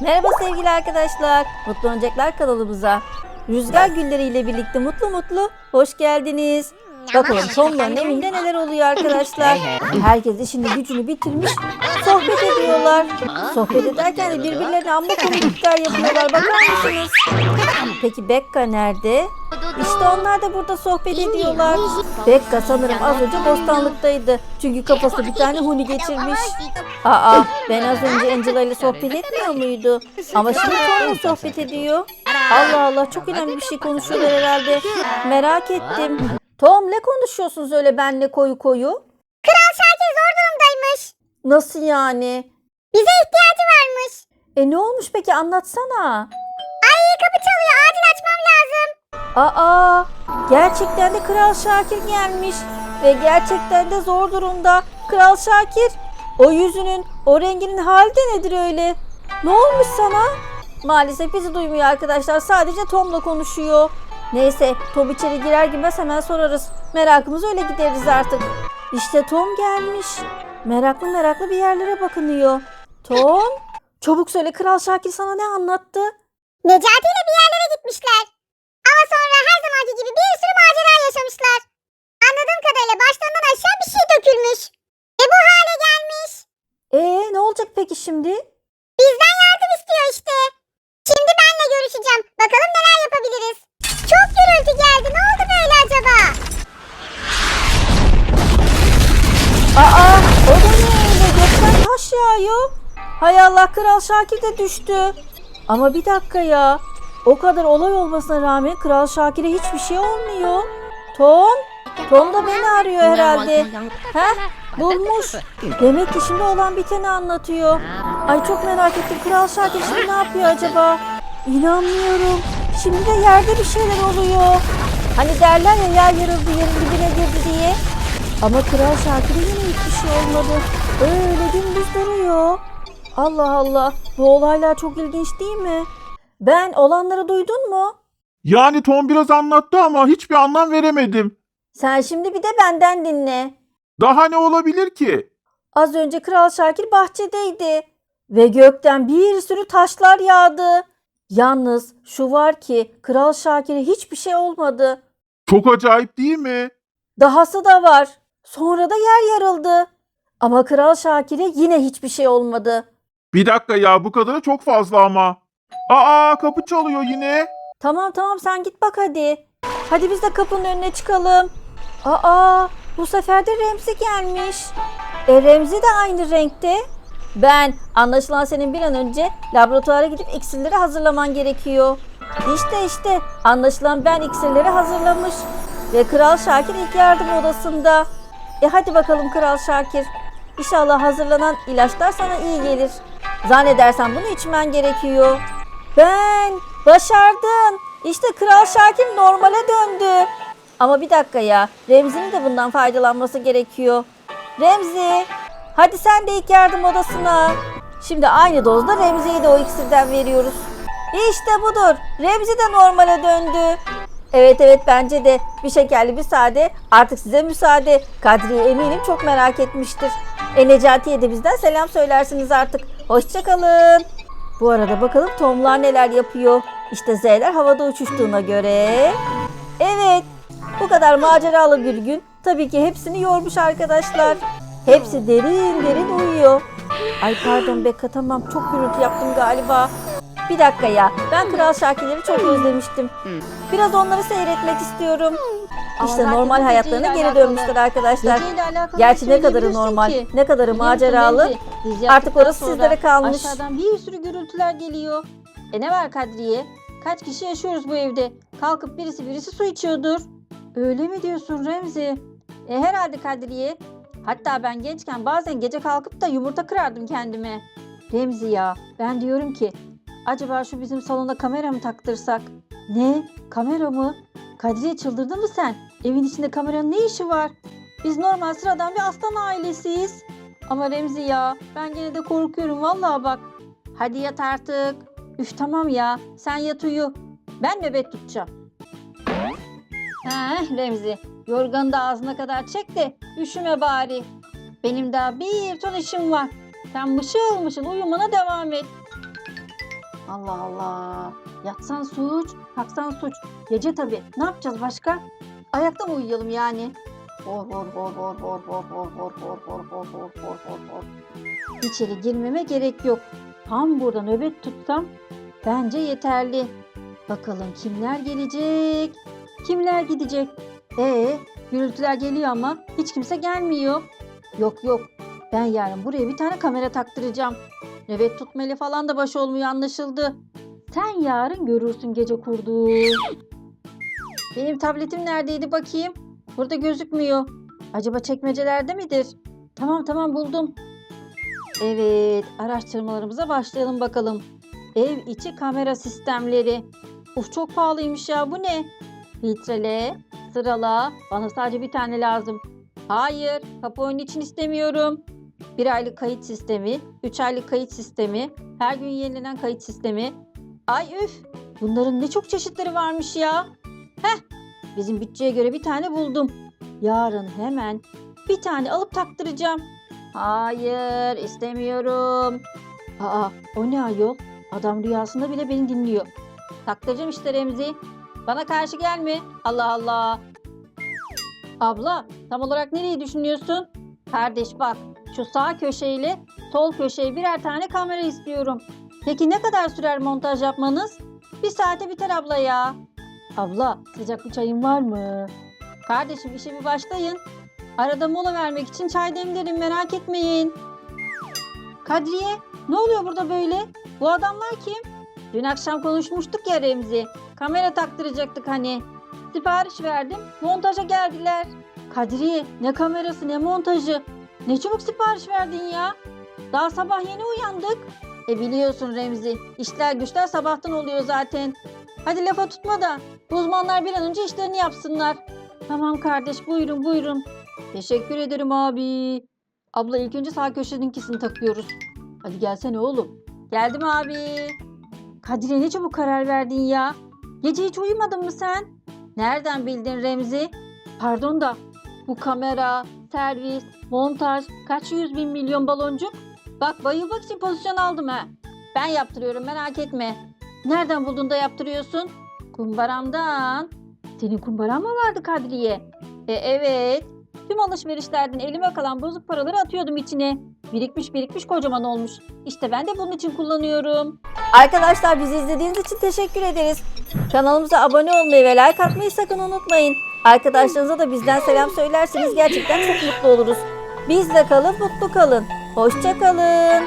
Merhaba sevgili arkadaşlar. Mutlu Oyuncaklar kanalımıza. Rüzgar gülleriyle birlikte mutlu mutlu hoş geldiniz. Bakalım Tom'ların evinde neler oluyor arkadaşlar. Herkes işini gücünü bitirmiş. Sohbet ediyorlar. Sohbet ederken de birbirlerine amma komiklikler yapıyorlar. Bakar mısınız? Peki Bekka nerede? İşte onlar da burada sohbet ediyorlar. Bekka sanırım az önce bostanlıktaydı. Çünkü kafasına bir tane huni geçirmiş. Aa ben az önce Angela ile sohbet etmiyor muydu? Ama şimdi Tom'la sohbet ediyor. Allah Allah çok önemli bir şey konuşuyorlar herhalde. Merak ettim. Tom ne konuşuyorsunuz öyle benle koyu koyu? Kral Şakir zor durumdaymış. Nasıl yani? Bize ihtiyacı varmış. E ne olmuş peki anlatsana. Ay kapı çalıyor acil açmam lazım. Aa gerçekten de Kral Şakir gelmiş. Ve gerçekten de zor durumda. Kral Şakir o yüzünün o renginin hali de nedir öyle? Ne olmuş sana? Maalesef bizi duymuyor arkadaşlar. Sadece Tom'la konuşuyor. Neyse Tom içeri girer girmez hemen sorarız. Merakımızı öyle gideriz artık. İşte Tom gelmiş. Meraklı meraklı bir yerlere bakınıyor. Tom çabuk söyle Kral Şakir sana ne anlattı? Necati ile bir yerlere gitmişler. Ama sonra zamanki gibi bir sürü macera yaşamışlar. Anladığım kadarıyla başlarından aşağı bir şey dökülmüş. Ve bu hale gelmiş. Ee ne olacak peki şimdi? Bizden yardım istiyor işte. Şimdi benle görüşeceğim. Bakalım neler yapabiliriz. Çok gürültü geldi. Ne oldu böyle acaba? Aa o da ne öyle gökten taş yağıyor. Hay Allah Kral Şakir de düştü. Ama bir dakika ya. O kadar olay olmasına rağmen Kral Şakir'e hiçbir şey olmuyor. Tom? Tom da beni arıyor herhalde. Heh bulmuş. Demek ki şimdi olan biteni anlatıyor. Ay çok merak ettim. Kral Şakir şimdi ne yapıyor acaba? İnanmıyorum. Şimdi de yerde bir şeyler oluyor. Hani derler ya yer yarıldı yerin dibine girdi diye. Ama Kral Şakir'e yine hiçbir şey olmadı. Öyle dümdüz duruyor. Allah Allah. Bu olaylar çok ilginç değil mi? Ben olanları duydun mu? Yani Tom biraz anlattı ama hiçbir anlam veremedim. Sen şimdi bir de benden dinle. Daha ne olabilir ki? Az önce Kral Şakir bahçedeydi. Ve gökten bir sürü taşlar yağdı. Yalnız şu var ki Kral Şakir'e hiçbir şey olmadı. Çok acayip değil mi? Dahası da var. Sonra da yer yarıldı. Ama Kral Şakir'e yine hiçbir şey olmadı. Bir dakika ya bu kadarı çok fazla ama. Aa kapı çalıyor yine. Tamam tamam sen git bak hadi. Hadi biz de kapının önüne çıkalım. Aa bu sefer de Remzi gelmiş. E Remzi de aynı renkte. Ben anlaşılan senin bir an önce laboratuvara gidip iksirleri hazırlaman gerekiyor. İşte işte anlaşılan ben iksirleri hazırlamış. Ve Kral Şakir ilk yardım odasında. E hadi bakalım Kral Şakir. İnşallah hazırlanan ilaçlar sana iyi gelir. Zannedersen bunu içmen gerekiyor. Ben başardım. İşte Kral Şakir normale döndü. Ama bir dakika ya. Remzi'nin de bundan faydalanması gerekiyor. Remzi, hadi sen de ilk yardım odasına. Şimdi aynı dozda Remzi'ye de o iksirden veriyoruz. İşte budur. Remzi de normale döndü. Evet evet bence de bir şekerli sade artık size müsaade. Kadriye eminim çok merak etmiştir. E Necati'ye de bizden selam söylersiniz artık. Hoşçakalın. Bu arada bakalım Tomlar neler yapıyor. İşte Z'ler havada uçuştuğuna göre. Evet bu kadar maceralı bir gün tabii ki hepsini yormuş arkadaşlar. Hepsi derin derin uyuyor. Ay pardon Bekka tamam çok gürültü yaptım galiba. Bir dakika ya ben Kral Şakirleri çok özlemiştim. Biraz onları seyretmek istiyorum. İşte normal zaten bu hayatlarına geceyle geri alakalı- dönmüşler arkadaşlar. Geceyle alakalı Gerçi bir şey ne kadarı söyleyebilirsin normal, ki. ne kadarı Biliyorsun maceralı. Artık yaptıktan orası sonra sizlere kalmış. Aşağıdan bir sürü gürültüler geliyor. E ne var Kadriye? Kaç kişi yaşıyoruz bu evde? Kalkıp birisi birisi su içiyordur. Öyle mi diyorsun Remzi? E herhalde Kadriye. Hatta ben gençken bazen gece kalkıp da yumurta kırardım kendime. Remzi ya ben diyorum ki acaba şu bizim salona kamera mı taktırsak? Ne? Kamera mı? Kadriye çıldırdın mı sen? Evin içinde kameranın ne işi var? Biz normal sıradan bir aslan ailesiyiz. Ama Remzi ya ben gene de korkuyorum vallahi bak. Hadi yat artık. Üf tamam ya sen yat uyu. Ben nöbet tutacağım. Heh Remzi yorganı da ağzına kadar çek de üşüme bari. Benim daha bir ton işim var. Sen mışıl mışıl uyumana devam et. Allah Allah. Yatsan suç, kalksan suç. Gece tabii. Ne yapacağız başka? Ayakta mı uyuyalım yani? Hor hor hor hor hor hor hor hor hor hor hor hor hor hor hor. İçeri girmeme gerek yok. Tam burada nöbet tutsam bence yeterli. Bakalım kimler gelecek? Kimler gidecek? Ee, gürültüler geliyor ama hiç kimse gelmiyor. Yok yok. Ben yarın buraya bir tane kamera taktıracağım. Nöbet tutmalı falan da baş olmuyor anlaşıldı. Sen yarın görürsün gece kurdu. Benim tabletim neredeydi bakayım? Burada gözükmüyor. Acaba çekmecelerde midir? Tamam tamam buldum. Evet araştırmalarımıza başlayalım bakalım. Ev içi kamera sistemleri. Uf çok pahalıymış ya bu ne? Filtrele, sırala. Bana sadece bir tane lazım. Hayır kapı oyunu için istemiyorum. Bir aylık kayıt sistemi, üç aylık kayıt sistemi, her gün yenilenen kayıt sistemi. Ay üf bunların ne çok çeşitleri varmış ya. Heh bizim bütçeye göre bir tane buldum. Yarın hemen bir tane alıp taktıracağım. Hayır istemiyorum. Aa o ne ayol? Adam rüyasında bile beni dinliyor. Taktıracağım işte Remzi. Bana karşı gelme. Allah Allah. Abla tam olarak nereyi düşünüyorsun? Kardeş bak şu sağ köşeyle sol köşeye birer tane kamera istiyorum. Peki ne kadar sürer montaj yapmanız? Bir saate biter abla ya. Abla sıcak bir çayın var mı? Kardeşim işe bir başlayın. Arada mola vermek için çay demlerim merak etmeyin. Kadriye ne oluyor burada böyle? Bu adamlar kim? Dün akşam konuşmuştuk ya Remzi. Kamera taktıracaktık hani. Sipariş verdim. Montaja geldiler. Kadriye ne kamerası ne montajı. Ne çabuk sipariş verdin ya. Daha sabah yeni uyandık. E biliyorsun Remzi. işler güçler sabahtan oluyor zaten. Hadi lafa tutma da uzmanlar bir an önce işlerini yapsınlar. Tamam kardeş buyurun buyurun. Teşekkür ederim abi. Abla ilk önce sağ köşeninkisini takıyoruz. Hadi gelsene oğlum. Geldim abi. Kadire ne çabuk karar verdin ya. Gece hiç uyumadın mı sen? Nereden bildin Remzi? Pardon da bu kamera, servis, montaj kaç yüz bin milyon baloncuk? Bak bayılmak için pozisyon aldım ha. Ben yaptırıyorum merak etme. Nereden buldun da yaptırıyorsun? Kumbaramdan. Senin kumbaran mı vardı Kadriye? E evet. Tüm alışverişlerden elime kalan bozuk paraları atıyordum içine. Birikmiş birikmiş kocaman olmuş. İşte ben de bunun için kullanıyorum. Arkadaşlar bizi izlediğiniz için teşekkür ederiz. Kanalımıza abone olmayı ve like atmayı sakın unutmayın. Arkadaşlarınıza da bizden selam söylerseniz gerçekten çok mutlu oluruz. Bizle kalın, mutlu kalın. Hoşça kalın.